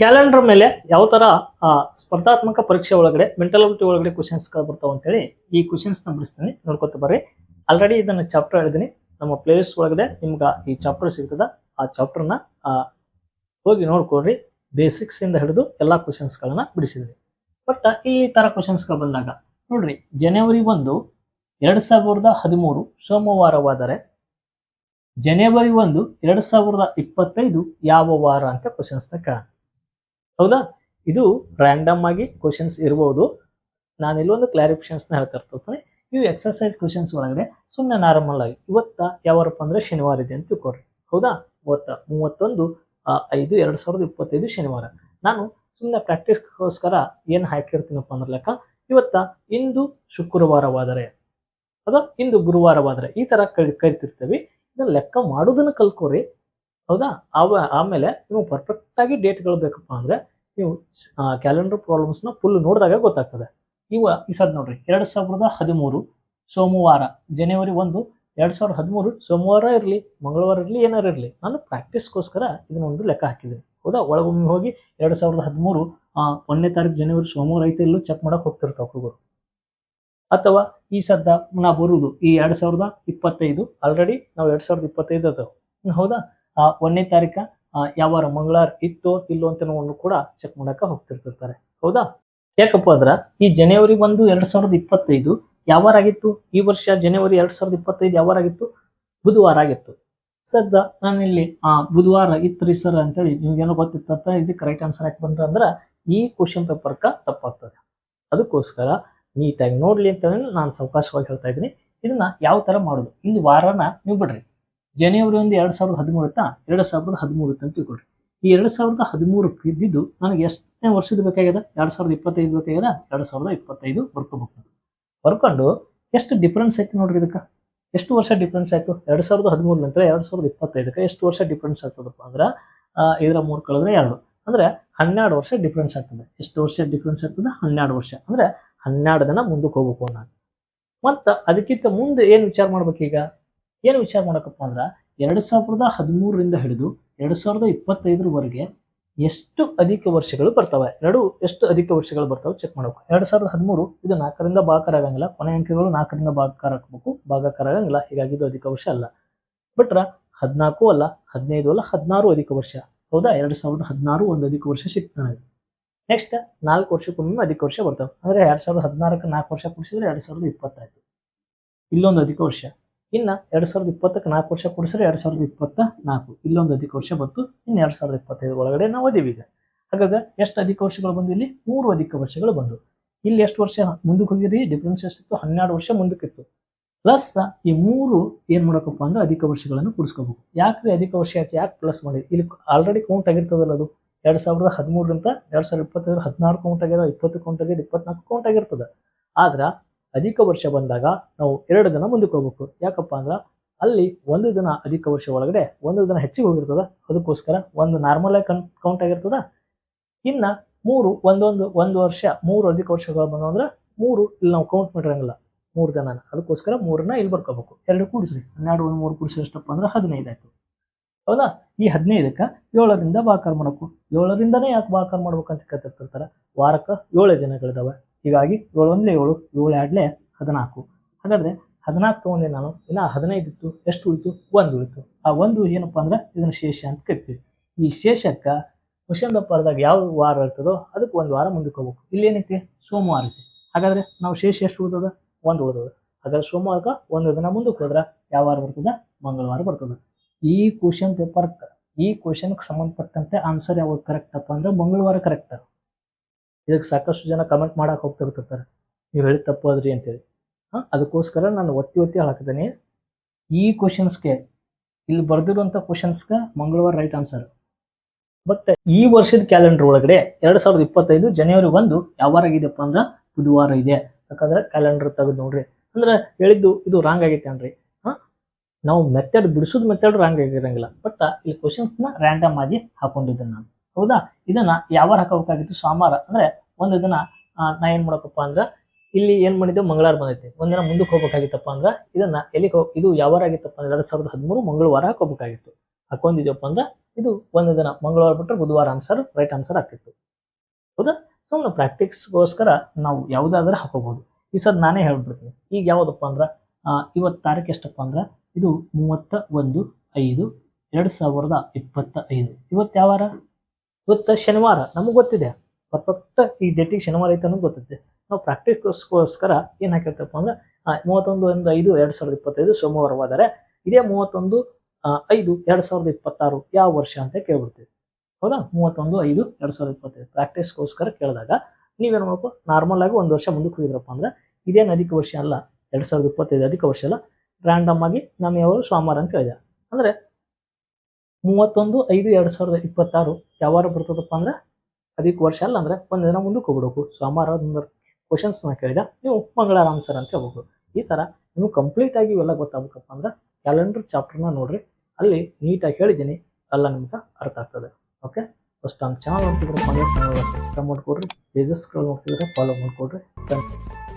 Calendar ಮೇಲೆ ಯಾವ ತರ ಸ್ಪರ್ಧಾತ್ಮಕ ಪರೀಕ್ಷೆ ಒಳಗಡೆ ಮೆಂಟಲಿಟಿ ಒಳಗಡೆ ಕ್ವಶನ್ಸ್ ಬರ್ತಾವ ಅಂತೇಳಿ ಈ ಕ್ವಶನ್ಸ್ನ ಬಿಡಿಸ್ತೀನಿ. ನೋಡ್ಕೊತ ಬರ್ರಿ. ಆಲ್ರೆಡಿ ಇದನ್ನ ಚಾಪ್ಟರ್ ಹೇಳಿದೀನಿ. ನಮ್ಮ ಪ್ಲೇಲಿಸ್ಟ್ ಒಳಗಡೆ ನಿಮ್ಗೆ ಈ ಚಾಪ್ಟರ್ ಸಿಗ್ತದ. ಆ ಚಾಪ್ಟರ್ನ ಹೋಗಿ ನೋಡ್ಕೊಳ್ರಿ. ಬೇಸಿಕ್ಸ್ ಇಂದ ಹಿಡಿದು ಎಲ್ಲಾ ಕ್ವಶನ್ಸ್ ಗಳನ್ನ ಬಿಡಿಸಿದ್ವಿ ಬಟ್ ಈ ತರ ಕ್ವಶನ್ಸ್ಗಳು ಬಂದಾಗ, ನೋಡ್ರಿ ಜನವರಿ ಒಂದು ಎರಡ್ ಸಾವಿರದ ಹದಿಮೂರು ಸೋಮವಾರವಾದರೆ ಜನವರಿ ಒಂದು ಎರಡ್ ಸಾವಿರದ ಇಪ್ಪತ್ತೈದು ಯಾವ ವಾರ ಅಂತ ಕ್ವಶನ್ಸ್ನ ಕೇಳ ಹೌದಾ? ಇದು ರ್ಯಾಂಡಮ್ ಆಗಿ ಕ್ವಶನ್ಸ್ ಇರ್ಬೋದು. ನಾನು ಇಲ್ಲೊಂದು ಕ್ಲಾರಿಫಿಕೇಶನ್ಸ್ನ ಹೇಳ್ತಾ ಇರ್ತೀನಿ. ಇವು ಎಕ್ಸರ್ಸೈಸ್ ಕ್ವಶನ್ಸ್ ಒಳಗಡೆ ಸುಮ್ಮನೆ ನಾರ್ಮಲ್ ಆಗಿ ಇವತ್ತ ಯಾವಾರಪ್ಪ ಅಂದ್ರೆ ಶನಿವಾರ ಇದೆ ಅಂತ ತಿಳ್ಕೊಡ್ರಿ ಹೌದಾ? ಇವತ್ತ ಮೂವತ್ತೊಂದು ಐದು, ಎರಡ್ ಸಾವಿರದ ಇಪ್ಪತ್ತೈದು ಶನಿವಾರ. ನಾನು ಸುಮ್ಮನೆ ಪ್ರಾಕ್ಟೀಸ್ಗೋಸ್ಕರ ಏನು ಹಾಕಿರ್ತೀನಪ್ಪ ಅಂದ್ರೆ ಲೆಕ್ಕ, ಇವತ್ತ ಇಂದು ಶುಕ್ರವಾರವಾದರೆ ಅದ ಇಂದು ಗುರುವಾರವಾದರೆ ಈ ತರ ಕರಿ, ಕರಿತಿರ್ತೀವಿ. ಇದನ್ನ ಲೆಕ್ಕ ಮಾಡೋದನ್ನ ಕಲ್ಕೋರಿ ಹೌದಾ? ಅವ ಆಮೇಲೆ ನೀವು ಪರ್ಫೆಕ್ಟ್ ಆಗಿ ಡೇಟ್ಗಳು ಬೇಕಪ್ಪ ಅಂದ್ರೆ ನೀವು ಕ್ಯಾಲೆಂಡರ್ ಪ್ರಾಬ್ಲಮ್ಸ್ನ ಫುಲ್ ನೋಡಿದಾಗ ಗೊತ್ತಾಗ್ತದೆ. ಇವ, ಈ ಸದ್ ನೋಡ್ರಿ, ಎರಡ್ ಸಾವಿರದ ಹದಿಮೂರು ಸೋಮವಾರ ಜನವರಿ ಒಂದು, ಎರಡ್ ಸಾವಿರದ ಹದಿಮೂರು ಸೋಮವಾರ ಇರಲಿ, ಮಂಗಳವಾರ ಇರಲಿ, ಏನಾರು ಇರಲಿ, ನಾನು ಪ್ರಾಕ್ಟೀಸ್ಗೋಸ್ಕರ ಇದನ್ನ ಒಂದು ಲೆಕ್ಕ ಹಾಕಿದ್ದೀನಿ. ಹೌದಾ? ಒಳಗೊಮ್ಮೆ ಹೋಗಿ ಎರಡ್ ಸಾವಿರದ ಹದಿಮೂರು ಒಂದನೇ ತಾರೀಕು ಜನವರಿ ಸೋಮವಾರ ಐತೆ ಇಲ್ಲೂ ಚೆಕ್ ಮಾಡಕ್ ಹೋಗ್ತಿರ್ತಾವ ಹುಡುಗರು. ಅಥವಾ ಈ ಸದ್ದ ನಾ ಬರುವುದು ಈ ಎರಡ್ ಸಾವಿರದ ಇಪ್ಪತ್ತೈದು ಆಲ್ರೆಡಿ ನಾವು ಎರಡ್ ಸಾವಿರದ ಇಪ್ಪತ್ತೈದು ಅದಾವ. ಹೌದಾ? ಒಂದನೇ ತಾರೀಕ ಯಾವಾರ ಮಂಗಳವಾರ ಇತ್ತೋ ಇಲ್ಲೋ ಅಂತ ಕೂಡ ಚೆಕ್ ಮಾಡಕ ಹೋಗ್ತಿರ್ತಿರ್ತಾರೆ. ಹೌದಾ? ಯಾಕಪ್ಪ ಅಂದ್ರ ಈ ಜನವರಿ ಒಂದು ಎರಡ್ ಸಾವಿರದ ಇಪ್ಪತ್ತೈದು ಯಾವಾರ ಆಗಿತ್ತು? ಈ ವರ್ಷ ಜನವರಿ ಎರಡ್ ಸಾವಿರದ ಇಪ್ಪತ್ತೈದು ಯಾವಾರ ಆಗಿತ್ತು? ಬುಧವಾರ ಆಗಿತ್ತು. ಸದ್ದ ನಾನಿಲ್ಲಿ, ಆ, ಬುಧವಾರ ಇತ್ತು ರೀ ಸರ್ ಅಂತೇಳಿ ನಿಮ್ಗೇನೋ ಗೊತ್ತಿತ್ತ ಇದು ಕರೆಕ್ಟ್ ಆನ್ಸರ್ ಯಾಕೆ ಬಂದ್ರ ಅಂದ್ರ ಈ ಕ್ವಶನ್ ಪೇಪರ್ಕ ತಪ್ಪಾಗ್ತದೆ. ಅದಕ್ಕೋಸ್ಕರ ನೀಟಾಗಿ ನೋಡ್ಲಿ ಅಂತ ನಾನು ಸಾವಕಾಶವಾಗಿ ಹೇಳ್ತಾ ಇದ್ದೀನಿ. ಇದನ್ನ ಯಾವ ತರ ಮಾಡೋದು? ಇಲ್ಲಿ ವಾರನ ನೀವು ಬಿಡ್ರಿ. ಜನವರಿ ಒಂದು ಎರಡು ಸಾವಿರದ ಹದಿಮೂರು ಇತ್ತಾ ಎರಡು ಸಾವಿರದ ಹದಿಮೂರು ಅಂತ ತಿಳ್ಕೊಳ್ರಿ. ಈ ಎರಡು ಸಾವಿರದ ಹದಿಮೂರು ಇದ್ದಿದ್ದು ನನಗೆ ಎಷ್ಟನೇ ವರ್ಷದ ಬೇಕಾಗ್ಯದ? ಎರಡು ಸಾವಿರದ ಇಪ್ಪತ್ತೈದು ಬೇಕಾಗ್ಯದ? ಎರಡು ಸಾವಿರದ ಇಪ್ಪತ್ತೈದು ಬರ್ಕೋಬೇಕು. ಬರ್ಕೊಂಡು ಎಷ್ಟು ಡಿಫ್ರೆನ್ಸ್ ಆಯ್ತು ನೋಡ್ರಿ ಇದಕ್ಕೆ? ಎಷ್ಟು ವರ್ಷ ಡಿಫ್ರೆನ್ಸ್ ಆಯಿತು? ಎರಡು ಸಾವಿರದ ಹದಿಮೂರು ನಂತರ ಎರಡು ಸಾವಿರದ ಇಪ್ಪತ್ತೈದಕ್ಕೆ ಎಷ್ಟು ವರ್ಷ ಡಿಫ್ರೆನ್ಸ್ ಆಗ್ತದಪ್ಪ ಅಂದ್ರೆ ಇದರ ಮೂರು ಕಳೆದ್ರೆ ಎರಡು. ಅಂದ್ರೆ ಹನ್ನೆರಡು ವರ್ಷ ಡಿಫ್ರೆನ್ಸ್ ಆಗ್ತದೆ. ಎಷ್ಟು ವರ್ಷ ಡಿಫ್ರೆನ್ಸ್ ಆಗ್ತದೆ? ಹನ್ನೆರಡು ವರ್ಷ. ಅಂದ್ರೆ ಹನ್ನೆರಡು ದಿನ ಮುಂದಕ್ಕೆ ಹೋಗ್ಬೇಕು ನಾನು ಮತ್ತು ಅದಕ್ಕಿಂತ ಮುಂದೆ ಏನು ವಿಚಾರ ಮಾಡ್ಬೇಕೀಗ? ಏನು ವಿಚಾರ ಮಾಡಕಪ್ಪ ಅಂದ್ರೆ ಎರಡು ಸಾವಿರದ ಹದಿಮೂರರಿಂದ ಹಿಡಿದು ಎರಡು ಸಾವಿರದ ಇಪ್ಪತ್ತೈದರವರೆಗೆ ಎಷ್ಟು ಅಧಿಕ ವರ್ಷಗಳು ಬರ್ತವೆ? ಎರಡು, ಎಷ್ಟು ಅಧಿಕ ವರ್ಷಗಳು ಬರ್ತವೆ? ಚೆಕ್ ಮಾಡಬೇಕು. ಎರಡು ಸಾವಿರದ ಹದಿಮೂರು, ಇದು ನಾಲ್ಕರಿಂದ ಭಾಗಾಕಾರ ಆಗಂಗಿಲ್ಲ. ಕೊನೆ ಅಂಕೆಗಳು ನಾಲ್ಕರಿಂದ ಭಾಗಕಾರ ಹಾಕಬೇಕು ಭಾಗಕಾರ ಆಗಂಗಿಲ್ಲ. ಹೀಗಾಗಿ ಇದು ಅಧಿಕ ವರ್ಷ ಅಲ್ಲ. ಬಿಟ್ರ ಹದಿನಾಲ್ಕು ಅಲ್ಲ, ಹದಿನೈದು ಅಲ್ಲ, ಹದಿನಾರು ಅಧಿಕ ವರ್ಷ. ಹೌದಾ? ಎರಡ್ ಸಾವಿರದ ಹದಿನಾರು ಒಂದು ಅಧಿಕ ವರ್ಷ ಸಿಗ್ತದೆ ನನಗೆ. ನೆಕ್ಸ್ಟ್ ನಾಲ್ಕು ವರ್ಷಕ್ಕೊಮ್ಮೆ ಅಧಿಕ ವರ್ಷ ಬರ್ತವೆ. ಅಂದರೆ ಎರಡ್ ಸಾವಿರದ ಹದಿನಾರಕ್ಕೆ ನಾಲ್ಕು ವರ್ಷ ಕೂಡಿಸಿದ್ರೆ ಎರಡು ಸಾವಿರದ ಇಪ್ಪತ್ತಾಯಿತು. ಇಲ್ಲೊಂದು ಅಧಿಕ ವರ್ಷ. ಇನ್ನ ಎರಡು ಸಾವಿರದ ಇಪ್ಪತ್ತಕ್ಕೆ ನಾಲ್ಕು ವರ್ಷ ಕೊಡಿಸಿದ್ರೆ ಎರಡು ಸಾವಿರದ ಇಪ್ಪತ್ತ ನಾಲ್ಕು. ಇಲ್ಲೊಂದು ಅಧಿಕ ವರ್ಷ ಬಂತು, ಇನ್ನು ಎರಡು ಸಾವಿರದ ಇಪ್ಪತ್ತೈದು ಒಳಗಡೆ ನಾವು ಅದೀವಿ ಈಗ. ಹಾಗಾಗ ಎಷ್ಟು ಅಧಿಕ ವರ್ಷಗಳು ಬಂದು ಇಲ್ಲಿ? ಮೂರು ಅಧಿಕ ವರ್ಷಗಳು ಬಂದವು. ಇಲ್ಲಿ ಎಷ್ಟು ವರ್ಷ ಮುಂದಕ್ಕೆ ಹೋಗಿರಿ ಡಿಫ್ರೆನ್ಸ್ ಎಷ್ಟಿತ್ತು? ಹನ್ನೆರಡು ವರ್ಷ ಮುಂದಕ್ಕಿತ್ತು. ಪ್ಲಸ್ ಈ ಮೂರು ಏನು ಮಾಡಬೇಕಪ್ಪ ಅಂದ್ರೆ ಅಧಿಕ ವರ್ಷಗಳನ್ನು ಕೂಡಿಸ್ಕೋಬೇಕು. ಯಾಕೆ ಅಧಿಕ ವರ್ಷ ಯಾಕೆ ಯಾಕೆ ಪ್ಲಸ್ ಮಾಡಿ? ಇಲ್ಲಿ ಆಲ್ರೆಡಿ ಕೌಂಟ್ ಆಗಿರ್ತದಲ್ಲ ಅದು. ಎರಡು ಸಾವಿರದ ಹದಿಮೂರರಿಂದ ಎರಡು ಸಾವಿರದ ಇಪ್ಪತ್ತೈದು ಹದಿನಾರು ಕೌಂಟ್ ಆಗ್ಯದ, ಇಪ್ಪತ್ತು ಕೌಂಟ್ ಆಗ್ಯದ, ಇಪ್ಪತ್ನಾಲ್ಕು ಕೌಂಟ್ ಆಗಿರ್ತದೆ. ಆದ್ರ ಅಧಿಕ ವರ್ಷ ಬಂದಾಗ ನಾವು ಎರಡು ದಿನ ಮುಂದಕ್ಕೆ ಹೋಗ್ಬೇಕು. ಯಾಕಪ್ಪ ಅಂದ್ರೆ ಅಲ್ಲಿ ಒಂದು ದಿನ ಅಧಿಕ ವರ್ಷ ಒಳಗಡೆ ಒಂದು ದಿನ ಹೆಚ್ಚಿಗೆ ಹೋಗಿರ್ತದ. ಅದಕ್ಕೋಸ್ಕರ ಒಂದು ನಾರ್ಮಲ್ ಆಗಿ ಕೌಂಟ್ ಆಗಿರ್ತದ. ಇನ್ನ ಮೂರು, ಒಂದೊಂದು, ಒಂದು ವರ್ಷ, ಮೂರು ಅಧಿಕ ವರ್ಷಗಳು ಬಂದವು ಅಂದ್ರೆ ಮೂರು ಇಲ್ಲಿ ನಾವು ಕೌಂಟ್ ಮಾಡಿರಂಗಿಲ್ಲ. ಮೂರು ದಿನ ಅದಕ್ಕೋಸ್ಕರ ಮೂರನ್ನ ಇಲ್ಲಿ ಬರ್ಕೋಬೇಕು. ಎರಡು ಕೂಡಿಸ್ರಿ. ಹನ್ನೆರಡು, ಒಂದು, ಮೂರು ಕೂಡಿಸಿ ಎಷ್ಟಪ್ಪ ಅಂದ್ರೆ ಹದಿನೈದು ಆಯ್ತು. ಹೌದಾ? ಈ ಹದಿನೈದಕ್ಕೆ ಏಳರಿಂದ ಬಾಕಾರ ಮಾಡಬೇಕು. ಏಳರಿಂದನೇ ಯಾಕೆ ಬಾಕಾರ ಮಾಡ್ಬೇಕು ಅಂತ ಕೇಳ್ತಿರ್ತಾರೆ? ವಾರಕ್ಕೆ ಏಳು ದಿನಗಳಿದಾವೆ. ಹೀಗಾಗಿ ಏಳು ಒಂದ್ಲೆ ಏಳು ಏಳು ಎರಡ್ಲೆ ಹದಿನಾಲ್ಕು. ಹಾಗಾದ್ರೆ ಹದಿನಾಲ್ಕು ತಗೊಂಡೆ ನಾನು ಇಲ್ಲ ಹದಿನೈದು ಇತ್ತು ಎಷ್ಟು ಉಳಿತು? ಒಂದು ಉಳಿತು. ಆ ಒಂದು ಏನಪ್ಪಾ ಅಂದ್ರೆ ಇದನ್ನ ಶೇಷ ಅಂತ ಕರಿತೀವಿ. ಈ ಶೇಷಕ್ಕ ಕ್ವಶನ್ ಪೇಪರ್ದಾಗ ಯಾವ ವಾರ ಇರ್ತದೋ ಅದಕ್ಕೆ ಒಂದು ವಾರ ಮುಂದಕ್ಕೆ ಹೋಗ್ಬೇಕು ಇಲ್ಲಿ ಏನೈತಿ? ಸೋಮವಾರ ಐತಿ. ಹಾಗಾದ್ರೆ ನಾವು ಶೇಷ ಎಷ್ಟು ಉಳಿದದ ಒಂದು ಉಳಿದದ ಹಾಗಾದ್ರೆ ಸೋಮವಾರಕ್ಕೆ ಒಂದು ದಿನ ಮುಂದಕ್ಕೆ ಹೋದ್ರೆ ಯಾವ ವಾರ ಬರ್ತದ? ಮಂಗಳವಾರ ಬರ್ತದ. ಈ ಕ್ವಶನ್ ಪೇಪರ್ ಈ ಕ್ವಶನ್ಗೆ ಸಂಬಂಧಪಟ್ಟಂತೆ ಆನ್ಸರ್ ಯಾವಾಗ ಕರೆಕ್ಟ್ ಅಪ್ಪ ಅಂದ್ರೆ ಮಂಗಳವಾರ ಕರೆಕ್ಟ್ ಇದಕ್ಕೆ ಸಾಕಷ್ಟು ಜನ ಕಮೆಂಟ್ ಮಾಡಕ್ಕೆ ಹೋಗ್ತಿರ್ತಿರ್ತಾರೆ ನೀವು ಹೇಳಿ ತಪ್ಪು ಅದ್ರಿ ಅಂತೇಳಿ. ಹಾಂ? ಅದಕ್ಕೋಸ್ಕರ ನಾನು ಒತ್ತಿ ಒತ್ತಿ ಹಾಕಿದ್ದೀನಿ ಈ ಕ್ವಶನ್ಸ್ಗೆ ಇಲ್ಲಿ ಬರೆದಿರುವಂಥ ಕ್ವಶನ್ಸ್ಗೆ ಮಂಗಳವಾರ ರೈಟ್ ಆನ್ಸರ್ ಬಟ್ ಈ ವರ್ಷದ ಕ್ಯಾಲೆಂಡರ್ ಒಳಗಡೆ ಎರಡು ಸಾವಿರದ ಇಪ್ಪತ್ತೈದು ಜನವರಿ ಒಂದು ಯಾವ ಆಗಿದೆಯಪ್ಪ ಅಂದ್ರೆ ಬುಧವಾರ ಇದೆ. ಯಾಕಂದ್ರೆ ಕ್ಯಾಲೆಂಡರ್ ತೆಗೆದು ನೋಡ್ರಿ. ಅಂದ್ರೆ ಹೇಳಿದ್ದು ಇದು ರಾಂಗ್ ಆಗೈತೆ ಅನ್ರಿ. ಹಾಂ? ನಾವು ಮೆಥಡ್ ಬಿಡಿಸೋದು ಮೆಥಡ್ ರಾಂಗ್ ಆಗಿರಂಗಿಲ್ಲ. ಬಟ್ ಇಲ್ಲಿ ಕ್ವಶನ್ಸ್ನ ರ್ಯಾಂಡಮ್ ಆಗಿ ಹಾಕೊಂಡಿದ್ದೆ ನಾನು. ಹೌದಾ? ಇದನ್ನ ಯಾವಾರ ಹಾಕಬೇಕಾಗಿತ್ತು? ಸೋಮವಾರ. ಅಂದ್ರೆ ಒಂದು ದಿನ ನಾ ಏನ್ ಮಾಡಬೇಕಪ್ಪ ಅಂದ್ರೆ ಇಲ್ಲಿ ಏನ್ ಮಾಡಿದ್ದೆ? ಮಂಗಳವಾರ ಬಂದೈತಿ. ಒಂದಿನ ಮುಂದಕ್ಕೆ ಹೋಗ್ಬೇಕಾಗಿತ್ತಪ್ಪ ಅಂದ್ರೆ ಇದನ್ನ ಎಲ್ಲಿ ಇದು ಯಾವಾರ ಆಗಿತ್ತಪ್ಪ ಅಂದ್ರೆ ಎರಡ್ ಸಾವಿರದ ಹದಿಮೂರು ಮಂಗಳವಾರ ಹಾಕೋಬೇಕಾಗಿತ್ತು ಹಾಕೊಂಡಿದ್ಯಪ್ಪ ಅಂದ್ರೆ ಇದು ಒಂದು ದಿನ ಮಂಗಳವಾರ ಬಿಟ್ಟರೆ ಬುಧವಾರ ಆನ್ಸರ್ ರೈಟ್ ಆನ್ಸರ್ ಆಗ್ತಿತ್ತು ಹೌದಾ? ಸುಮ್ಮನೆ ಪ್ರಾಕ್ಟೀಸ್ಗೋಸ್ಕರ ನಾವು ಯಾವುದಾದ್ರೂ ಹಾಕೋಬಹುದು ಈ ಸರ್ ನಾನೇ ಹೇಳ್ಬಿಡ್ತೀನಿ. ಈಗ ಯಾವುದಪ್ಪ ಅಂದ್ರೆ ಇವತ್ತು ತಾರೀಕು ಎಷ್ಟಪ್ಪ ಅಂದ್ರೆ, ಇದು ಮೂವತ್ತ ಒಂದು ಐದು ಎರಡು ಸಾವಿರದ ಇಪ್ಪತ್ತ ಐದು ಇವತ್ತು ಯಾವ ವಾರ ಇವತ್ತು ಶನಿವಾರ, ನಮಗೆ ಗೊತ್ತಿದೆ. ಪರ್ಫೆಕ್ಟ್ ಈ ಡೇಟಿಗೆ ಶನಿವಾರ ಐತೆ ಅನ್ನೋದು ಗೊತ್ತಿದೆ. ನಾವು ಪ್ರಾಕ್ಟೀಸ್ಗೋಸ್ಕರ ಏನು ಹಾಕಿರ್ತಪ್ಪ ಅಂದ್ರೆ ಮೂವತ್ತೊಂದು ಒಂದು ಐದು, ಎರಡು ಸಾವಿರದ ಇಪ್ಪತ್ತೈದು ಸೋಮವಾರವಾದರೆ, ಇದೇ ಮೂವತ್ತೊಂದು ಐದು, ಎರಡು ಸಾವಿರದ ಇಪ್ಪತ್ತಾರು ಯಾವ ವರ್ಷ ಅಂತ ಕೇಳ್ಬಿಡ್ತೀವಿ. ಹೌದಾ? ಮೂವತ್ತೊಂದು, ಐದು, ಎರಡು ಸಾವಿರದ ಇಪ್ಪತ್ತೈದು. ಪ್ರಾಕ್ಟೀಸ್ಗೋಸ್ಕರ ಕೇಳಿದಾಗ ನೀವೇನು ಮಾಡಬೇಕು? ನಾರ್ಮಲ್ ಆಗಿ ಒಂದು ವರ್ಷ ಮುಂದಕ್ಕೆ ಹೋಗಿದ್ರಪ್ಪ ಅಂದ್ರೆ ಇದೇನು ಅಧಿಕ ವರ್ಷ ಅಲ್ಲ, ಎರಡು ಸಾವಿರದ ಇಪ್ಪತ್ತೈದು ಅಧಿಕ ವರ್ಷ ಅಲ್ಲ ರ್ಯಾಂಡಮ್ ಆಗಿ ನಾನು ಯಾವ ಸೋಮವಾರ ಅಂತ ಹೇಳಿದೆ ಅಂದರೆ ಮೂವತ್ತೊಂದು ಐದು ಎರಡು ಸಾವಿರದ ಇಪ್ಪತ್ತಾರು ಯಾವಾಗ ಬರ್ತದಪ್ಪ ಅಂದ್ರೆ ಅದಕ್ಕೆ ವರ್ಷ ಅಲ್ಲ ಅಂದ್ರೆ ಒಂದು ದಿನ ಮುಂದಕ್ಕೆ ಹೋಗ್ಬಿಡ್ಬೇಕು. ಸೋಮವಾರ ಒಂದು ಕ್ವಶನ್ಸ್ನ ಕೇಳಿದ. ನೀವು ಮಂಗಳವಾರ ಆನ್ಸರ್ ಅಂತ ಹೇಳ್ಬೇಕು. ಈ ಥರ ನೀವು ಕಂಪ್ಲೀಟ್ ಆಗಿ ಇವೆಲ್ಲ ಗೊತ್ತಾಗಬೇಕಪ್ಪ ಅಂದ್ರೆ ಕ್ಯಾಲೆಂಡರ್ ಚಾಪ್ಟರ್ನ ನೋಡ್ರಿ. ಅಲ್ಲಿ ನೀಟಾಗಿ ಹೇಳಿದ್ದೀನಿ. ಎಲ್ಲ ನಿಮ್ಗೆ ಅರ್ಥ ಆಗ್ತದೆ. ಓಕೆ ಫಸ್ಟ್ ನಮ್ಮ ಚಾನಲ್ ಅನ್ಸಿದ್ರೆ ಮನೆ ಚಾನಲ್ ಸಬ್ಸ್ಕ್ರೈಬ್ ಮಾಡ್ಕೊಡ್ರಿ. ಪೇಜಸ್ಗಳು ನೋಡ್ತಿದ್ರೆ ಫಾಲೋ ಮಾಡ್ಕೊಡ್ರಿ.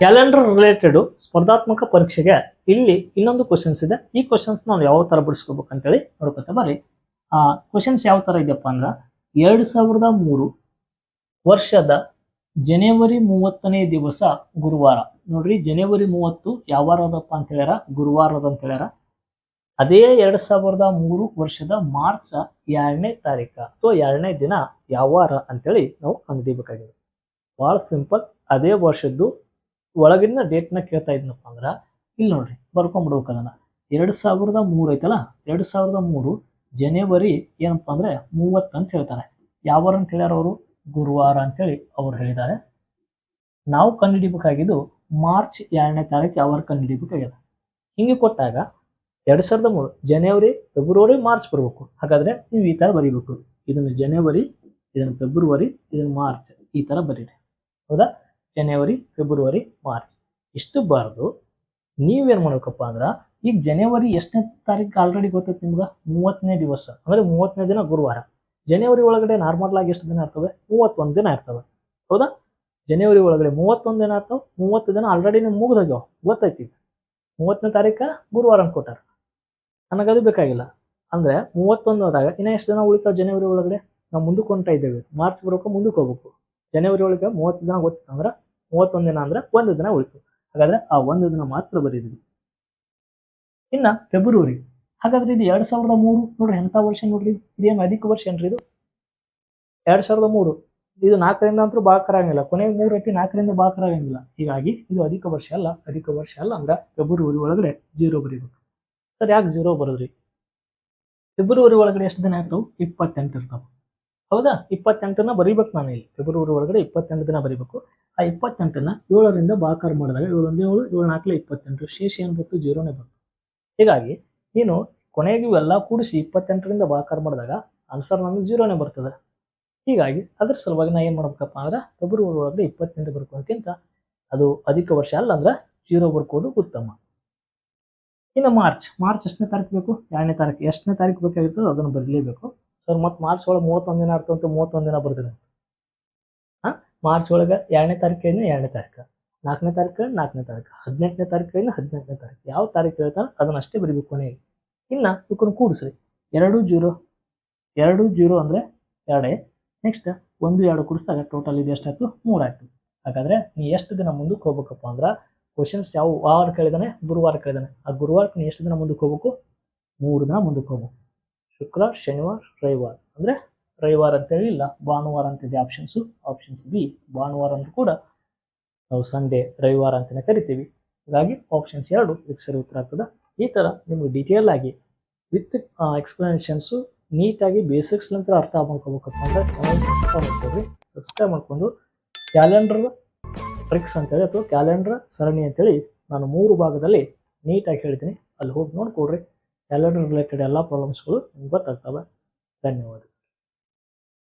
ಕ್ಯಾಲೆಂಡರ್ ರಿಲೇಟೆಡ್ ಸ್ಪರ್ಧಾತ್ಮಕ ಪರೀಕ್ಷೆಗೆ ಇಲ್ಲಿ ಇನ್ನೊಂದು ಕ್ವಶನ್ಸ್ ಇದೆ. ಈ ಕ್ವಶನ್ಸ್ ನಾವು ಯಾವ ಥರ ಬಿಡಿಸ್ಕೋಬೇಕು ಅಂತೇಳಿ ನೋಡ್ಕೊತಾ ಬರ್ರಿ. ಕ್ವಶನ್ಸ್ ಯಾವ ಥರ ಇದೆಯಪ್ಪ ಅಂದ್ರೆ ಎರಡು ಸಾವಿರದ ಮೂರು ವರ್ಷದ ಜನವರಿ ಮೂವತ್ತನೇ ದಿವಸ ಗುರುವಾರ. ನೋಡ್ರಿ, ಜನವರಿ ಮೂವತ್ತು ಯಾವ ವಾರ ಅದಪ್ಪ ಅಂತ ಹೇಳ್ಯಾರ? ಗುರುವಾರ ಅದ ಅಂತ ಹೇಳ್ಯಾರ. ಅದೇ ಎರಡ್ ಸಾವಿರದ ಮೂರು ವರ್ಷದ ಮಾರ್ಚ್ ಎರಡನೇ ತಾರೀಕ ಅಥವಾ ಎರಡನೇ ದಿನ ಯಾವಾರ ಅಂತೇಳಿ ನಾವು ಕಂಡುಹಿಡಿಬೇಕಾಗಿದೆ ಭಾಳ ಸಿಂಪಲ್, ಅದೇ ವರ್ಷದ್ದು ಒಳಗಿನ ಡೇಟ್ನ ಕೇಳ್ತಾ ಇದ್ನಪ್ಪ ಅಂದ್ರೆ ಇಲ್ಲಿ ನೋಡ್ರಿ ಬರ್ಕೊಂಡ್ಬಿಡ್ಬೇಕು ಅದನ್ನ. ಎರಡು ಸಾವಿರದ ಮೂರು ಐತಲ್ಲ? ಎರಡು ಸಾವಿರದ ಮೂರು ಜನವರಿ ಏನಪ್ಪ ಅಂದ್ರೆ ಮೂವತ್ತು ಅಂತ ಹೇಳ್ತಾರೆ. ಯಾವ ಕೇಳ್ಯಾರ ಅಂತ ಅವರು? ಗುರುವಾರ ಅಂತೇಳಿ ಅವ್ರು ಹೇಳಿದ್ದಾರೆ. ನಾವು ಕಂಡುಹಿಡಿಬೇಕಾಗಿದ್ದು ಮಾರ್ಚ್ ಎರಡನೇ ತಾರೀಕು ಯಾವಾರು ವಾರ ಕಂಡುಹಿಡಿಬೇಕಾಗಿದೆ. ಹಿಂಗೆ ಕೊಟ್ಟಾಗ ಎರಡು ಸಾವಿರದ ಮೂರು ಜನವರಿ, ಫೆಬ್ರವರಿ, ಮಾರ್ಚ್ ಬರಬೇಕು. ಹಾಗಾದ್ರೆ ನೀವು ಈ ಥರ ಬರೀಬೇಕು. ಇದನ್ನು ಜನವರಿ, ಇದನ್ನು ಫೆಬ್ರವರಿ, ಇದನ್ನು ಮಾರ್ಚ್ ಈ ಥರ ಬರೀರಿ. ಹೌದಾ? ಜನವರಿ, ಫೆಬ್ರವರಿ, ಮಾರ್ಚ್. ಇಷ್ಟು ಬಾರ್ದು ನೀವೇನು ಮಾಡ್ಬೇಕಪ್ಪ ಅಂದ್ರೆ, ಈಗ ಜನವರಿ ಎಷ್ಟನೇ ತಾರೀಕು ಆಲ್ರೆಡಿ ಗೊತ್ತೈತೆ ನಿಮ್ಗೆ? ಮೂವತ್ತನೇ ದಿವಸ. ಅಂದರೆ ಮೂವತ್ತನೇ ದಿನ ಗುರುವಾರ. ಜನವರಿ ಒಳಗಡೆ ನಾರ್ಮಲ್ ಆಗಿ ಎಷ್ಟು ದಿನ ಇರ್ತವೆ? ಮೂವತ್ತೊಂದು ದಿನ ಇರ್ತವೆ. ಹೌದಾ? ಜನವರಿ ಒಳಗಡೆ ಮೂವತ್ತೊಂದು ದಿನ ಇರ್ತವೆ ಮೂವತ್ತು ದಿನ ಆಲ್ರೆಡಿ ನೀವು ಮುಗಿದೋಗ್ಯಾವ. ಗೊತ್ತೈತಿ ಮೂವತ್ತನೇ ತಾರೀಕು ಗುರುವಾರ ಅನ್ಕೊಟ್ಟಾರ. ನನಗದು ಬೇಕಾಗಿಲ್ಲ. ಅಂದ್ರೆ ಮೂವತ್ತೊಂದು ಆದಾಗ ಇನ್ನ ಎಷ್ಟು ದಿನ ಉಳಿತಾವ ಜನವರಿ ಒಳಗಡೆ? ನಾವು ಮುಂದಕ್ಕೆ ಇದ್ದೇವೆ. ಮಾರ್ಚ್ ಬರೋಕೆ ಮುಂದಕ್ಕೆ ಹೋಗ್ಬೇಕು. ಜನವರಿ ಒಳಗೆ ಮೂವತ್ತು ದಿನ ಗೊತ್ತಿತ್ತು ಅಂದ್ರೆ ಮೂವತ್ತೊಂದು ದಿನ ಅಂದ್ರೆ ಒಂದು ದಿನ ಉಳಿತು. ಹಾಗಾದ್ರೆ ಆ ಒಂದು ದಿನ ಮಾತ್ರ ಬರೀರಿ ಇನ್ನ ಫೆಬ್ರವರಿ, ಹಾಗಾದ್ರೆ ಇದು ಎರಡ್ ಸಾವಿರದ ಮೂರು, ನೋಡ್ರಿ ಎಂಥ ವರ್ಷ ನೋಡ್ರಿ, ಇದೇನು ಅಧಿಕ ವರ್ಷ ಏನ್ರಿ ಇದು? ಎರಡ್ ಸಾವಿರದ ಮೂರು, ಇದು ನಾಲ್ಕರಿಂದ ಅಂತೂ ಬಾಕರ ಆಗಂಗಿಲ್ಲ ಕೊನೆಗೆ ಮೂರು ಐತಿ ನಾಲ್ಕರಿಂದ ಬಾಕರ ಆಗಂಗಿಲ್ಲ. ಹೀಗಾಗಿ ಇದು ಅಧಿಕ ವರ್ಷ ಅಲ್ಲ, ಅಧಿಕ ವರ್ಷ ಅಲ್ಲ ಅಂದ್ರೆ ಫೆಬ್ರವರಿ ಒಳಗಡೆ ಜೀರೋ ಬರೀಬೇಕು. ಸರ್, ಯಾಕೆ ಜೀರೋ ಬರೋದ್ರಿ? ಫೆಬ್ರವರಿ ಒಳಗಡೆ ಎಷ್ಟು ದಿನ ಇರ್ತಾವೆ? ಇಪ್ಪತ್ತೆಂಟು ಇರ್ತಾವೆ. ಹೌದಾ? ಇಪ್ಪತ್ತೆಂಟನ್ನ ಬರೀಬೇಕು ನಾನು ಇಲ್ಲಿ. ಫೆಬ್ರವರಿ ಒಳಗಡೆ ಇಪ್ಪತ್ತೆಂಟು ದಿನ ಬರೀಬೇಕು. ಆ ಇಪ್ಪತ್ತೆಂಟನ್ನ ಏಳರಿಂದ ಬಾಕಾರ ಮಾಡಿದಾಗ ಏಳೊಂದು ಏಳು ಏಳು ನಾಲ್ಕಲೆ ಇಪ್ಪತ್ತೆಂಟು, ಶೇಷ ಏನು ಬಂತು? ಜೀರೋನೇ ಬಂತು. ಹೀಗಾಗಿ ನೀನು ಕೊನೆಗೆ ಇವೆಲ್ಲ ಕೂಡಿಸಿ ಇಪ್ಪತ್ತೆಂಟರಿಂದ ಬಾಕಾರ ಮಾಡಿದಾಗ ಆನ್ಸರ್ ನಮಗೆ ಜೀರೋನೇ ಬರ್ತದೆ. ಹೀಗಾಗಿ ಅದ್ರ ಸಲುವಾಗಿ ನಾ ಏನು ಮಾಡ್ಬೇಕಪ್ಪ ಅಂದ್ರೆ ಫೆಬ್ರವರಿ ಒಳಗಡೆ ಇಪ್ಪತ್ತೆಂಟು ಬರ್ಕೋಕ್ಕಿಂತ ಅದು ಅಧಿಕ ವರ್ಷ ಅಲ್ಲ ಅಂದ್ರೆ ಜೀರೋ ಬರ್ಕೋದು ಉತ್ತಮ. ಇನ್ನು ಮಾರ್ಚ್ ಮಾರ್ಚ್ ಎಷ್ಟನೇ ತಾರೀಕು ಬೇಕು? ಎರಡನೇ ತಾರೀಕು. ಎಷ್ಟನೇ ತಾರೀಕು ಬೇಕಾಗಿರ್ತದೆ ಅದನ್ನು ಬರಲೇಬೇಕು. ಸರ್, ಮತ್ತೆ ಮಾರ್ಚ್ ಒಳಗೆ ಮೂವತ್ತೊಂದು ದಿನ ಅಂತ ಮೂವತ್ತೊಂದು ದಿನ ಬರ್ತೀನಿ. ಹಾಂ? ಮಾರ್ಚ್ ಒಳಗೆ ಎರಡನೇ ತಾರೀಕಿನ ಎರಡನೇ ತಾರೀಕು ನಾಲ್ಕನೇ ತಾರೀಕು ನಾಲ್ಕನೇ ತಾರೀಕು ಹದಿನೆಂಟನೇ ತಾರೀಕಿನ ಹದಿನೆಂಟನೇ ತಾರೀಕು ಯಾವ ತಾರೀಕು ಹೇಳ್ತಾರೆ ಅದನ್ನ ಅಷ್ಟೇ ಬರಿಬೇಕು ಕೊನೆಗೆ. ಇನ್ನು ಇವಕ್ಕನ್ನು ಕೂಡಿಸ್ರಿ. ಎರಡು ಜೀರೋ ಎರಡು ಜೀರೋ ಅಂದರೆ ಎರಡೇ ನೆಕ್ಸ್ಟ್ ಒಂದು, ಎರಡು ಕೂಡಿಸಿದಾಗ ಟೋಟಲ್ ಇದು ಎಷ್ಟಾಯ್ತು? ಮೂರಾಯ್ತು ಹಾಗಾದ್ರೆ ನೀ ಎಷ್ಟು ದಿನ ಮುಂದಕ್ಕೆ ಹೋಗ್ಬೇಕಪ್ಪ ಅಂದ್ರೆ ಕ್ವಶನ್ಸ್ ಯಾವ ವಾರ ಕೇಳಿದಾನೆ, ಗುರುವಾರ ಕೇಳಿದಾನೆ. ಆ ಗುರುವಾರಕ್ಕೆ ನೀ ಎಷ್ಟು ದಿನ ಮುಂದಕ್ಕೆ ಹೋಗ್ಬೇಕು? ಮೂರು ದಿನ ಮುಂದಕ್ಕೆ ಹೋಗ್ಬೇಕು ಶುಕ್ರ, ಶನಿವಾರ, ರವಿವಾರ. ಅಂದರೆ ರವಿವಾರ ಅಂತ ಹೇಳಿಲ್ಲ ಭಾನುವಾರ ಅಂತಿದೆ ಆಪ್ಷನ್ಸು ಆಪ್ಷನ್ಸ್ ಬಿ ಭಾನುವಾರ ಅಂತ ಕೂಡ ನಾವು ಸಂಡೇ ರವಿವಾರ ಅಂತಲೇ ಕರಿತೀವಿ. ಹಾಗಾಗಿ ಆಪ್ಷನ್ಸ್ ಎರಡು ಇದಕ್ಕೆ ಸರಿ ಉತ್ತರ ಆಗ್ತದೆ. ಈ ಥರ ನಿಮಗೆ ಡೀಟೇಲ್ ಆಗಿ ವಿತ್ ಎಕ್ಸ್ಪ್ಲನೇಷನ್ಸು ನೀಟಾಗಿ ಬೇಸಿಕ್ಸ್ ನಂತರ ಅರ್ಥ ಮಾಡ್ಕೋಬೇಕಪ್ಪ ಅಂದ್ರೆ ಚಾನಲ್ ಸಬ್ಸ್ಕ್ರೈಬ್ ಮಾಡ್ಕೊಳ್ರಿ. ಸಬ್ಸ್ಕ್ರೈಬ್ ಮಾಡ್ಕೊಂಡು ಕ್ಯಾಲೆಂಡರ್ ಟ್ರಿಕ್ಸ್ ಅಂತೇಳಿ ಅಥವಾ ಕ್ಯಾಲೆಂಡರ್ ಸರಣಿ ಅಂತೇಳಿ ನಾನು ಮೂರು ಭಾಗದಲ್ಲಿ ನೀಟಾಗಿ ಹೇಳ್ತೀನಿ. ಅಲ್ಲಿ ಹೋಗಿ ನೋಡ್ಕೊಡ್ರಿ ಕ್ಯಾಲೆಂಡರ್ ರಿಲೇಟೆಡ್ ಎಲ್ಲ ಪ್ರಾಬ್ಲಮ್ಸ್ಗಳು ನಿಮ್ಗೆ ಗೊತ್ತಾಗ್ತವೆ ಧನ್ಯವಾದ